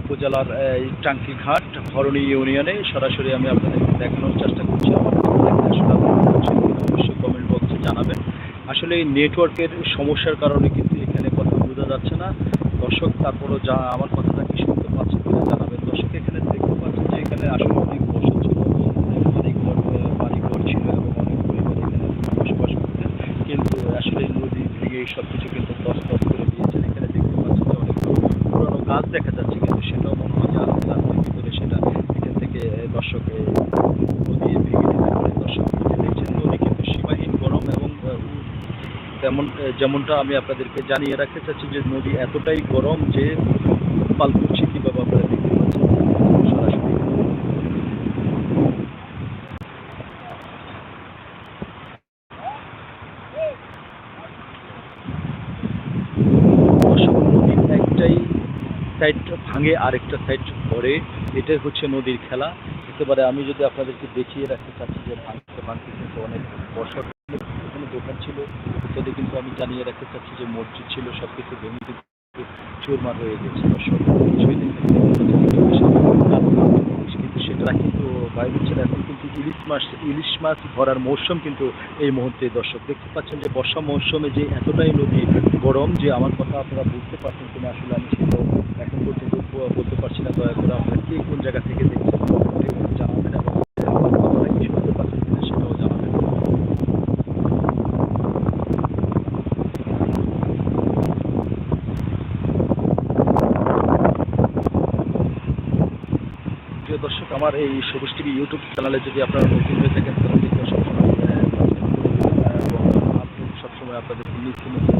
উপজেলার এই টাঙ্কি ঘাট ধরণী ইউনিয়নে সরাসরি আমি আপনাদেরকে দেখানোর চেষ্টা করছি। অবশ্যই কমেন্ট বক্সে জানাবেন। আসলে এই নেটওয়ার্কের সমস্যার কারণে কিন্তু এখানে কথা বোঝা যাচ্ছে না। দর্শক, তারপরও যা আমার কথাটা কি শুনতে পাচ্ছেন কিনা জানাবেন। দর্শক, এখানে দেখতে পাচ্ছেন যে এখানে আসলে অনেক বসত ছিল অনেক ঘর বাড়ি ঘর ছিল এবং অনেক পরিবার এখানে বসবাস করতেন। কিন্তু আসলে নদী ভেঙে সব কিছু কিন্তু তছনছ করে দিয়েছেন এখানে দেখতে পাচ্ছেন যে অনেক পুরনো গাছ দেখা যাচ্ছে, কিন্তু সেটাও মনে হয় যে আস্তে আস্তে ভিতরে সেটা এখান থেকে দর্শক দিয়ে ভেঙে দিতে দর্শক দেখছেন নদী কিন্তু সীমাহীন গরম এবং তেমন যেমনটা আমি আপনাদেরকে জানিয়ে রাখতে চাচ্ছি যে নদী এতটাই গরম যে পাল করছে কীভাবে আপনারা দেখতে পাচ্ছেন সরাসরি দর্শক নদীর একটাই সাইড ভাঙে আরেকটা সাইড পরে এটাই হচ্ছে নদীর খেলা। একেবারে আমি যদি আপনাদেরকে দেখিয়ে রাখতে চাচ্ছি যে ভাঙতে ভাঙতে কিন্তু অনেক বর্ষার এখানে দোকান ছিল। ইত্যাদি কিন্তু আমি জানিয়ে রাখতে চাচ্ছি যে মসজিদ ছিল সব কিছু ভেঙে চুরমার হয়ে গেছে। সব কিছুই সেটা কিন্তু বাইরে এখন কিন্তু ইলিশ মাছ ইলিশ মাছ ধরার মৌসুম কিন্তু এই মুহূর্তে দর্শক দেখতে পাচ্ছেন যে বর্ষা মৌসুমে যে এতটাই নদী গরম যে আমার কথা আপনারা বুঝতে পারছেন কিনা আসলে আমি সেটাও এখন পর্যন্ত বলতে পারছি না। দয়া করে আপনারা কে কোন জায়গা থেকে দেখছেন একটু জানাবেন এবং আমার কথাটা কি শুনতে পাচ্ছেন কিনা সেটাও জানাবেন প্রিয় দর্শক, আমার এই সবুজ টিভি ইউটিউব চ্যানেলে যদি আপনারা নতুন হয়ে থাকেন, তাহলে সবসময় সবসময় আপনাদের নিত্য নতুন